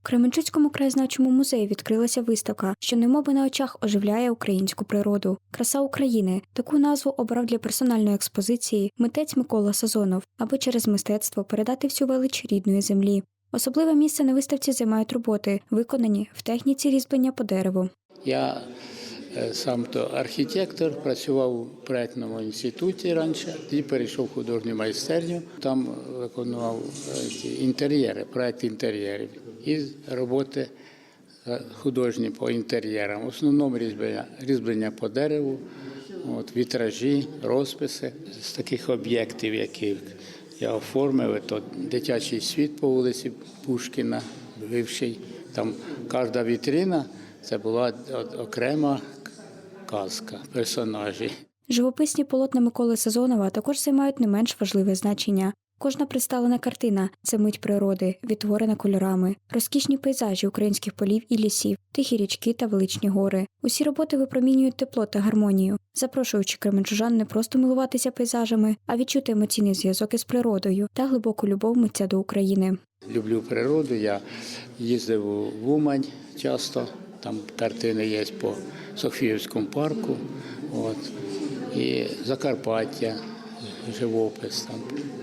В Кременчуцькому краєзнавчому музеї відкрилася виставка, що немоби на очах оживляє українську природу. Краса України. Таку назву обрав для персональної експозиції митець Микола Сазонов, аби через мистецтво передати всю велич рідної землі. Особливе місце на виставці займають роботи, виконані в техніці різьблення по дереву. Я сам то архітектор, працював у проєктному інституті раніше, і перейшов в художню майстерню. Там виконував е, інтер'єри, проєкт інтер'єрів і роботи е, художні по інтер'єрам. В основному різьблення, різьблення по дереву, от, вітражі, розписи з таких об'єктів, які я оформив, то дитячий світ по вулиці Пушкіна, бивший. Там кожна вітрина це була окрема казка, персонажі. Живописні полотна Миколи Сазонова також займають не менш важливе значення. Кожна представлена картина це мить природи, відтворена кольорами, розкішні пейзажі українських полів і лісів, тихі річки та величні гори. Усі роботи випромінюють тепло та гармонію, запрошуючи кременчужан не просто милуватися пейзажами, а відчути емоційний зв'язок із природою та глибоку любов митця до України. Люблю природу. Я їздив у Умань часто. Там картини є по Софіївському парку. От. І Закарпаття, живопис, там,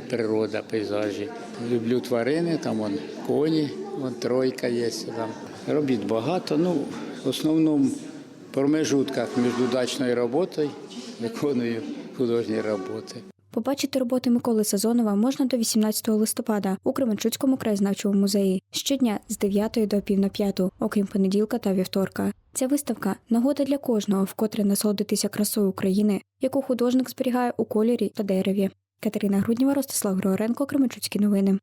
природа, пейзажі. Люблю тварини, там вон, коні, вон, тройка є. Там. Робіт багато. Ну, в основному промежутках між удачною роботою виконую художні роботи. Побачити роботи Миколи Сазонова можна до 18 листопада у Кременчуцькому краєзнавчому музеї щодня з 9 до пів на п'яту, окрім понеділка та вівторка. Ця виставка нагода для кожного, вкотре насолодитися красою України, яку художник зберігає у кольорі та дереві. Катерина Грудніва, Ростислав Григоренко, Кременчуцькі новини.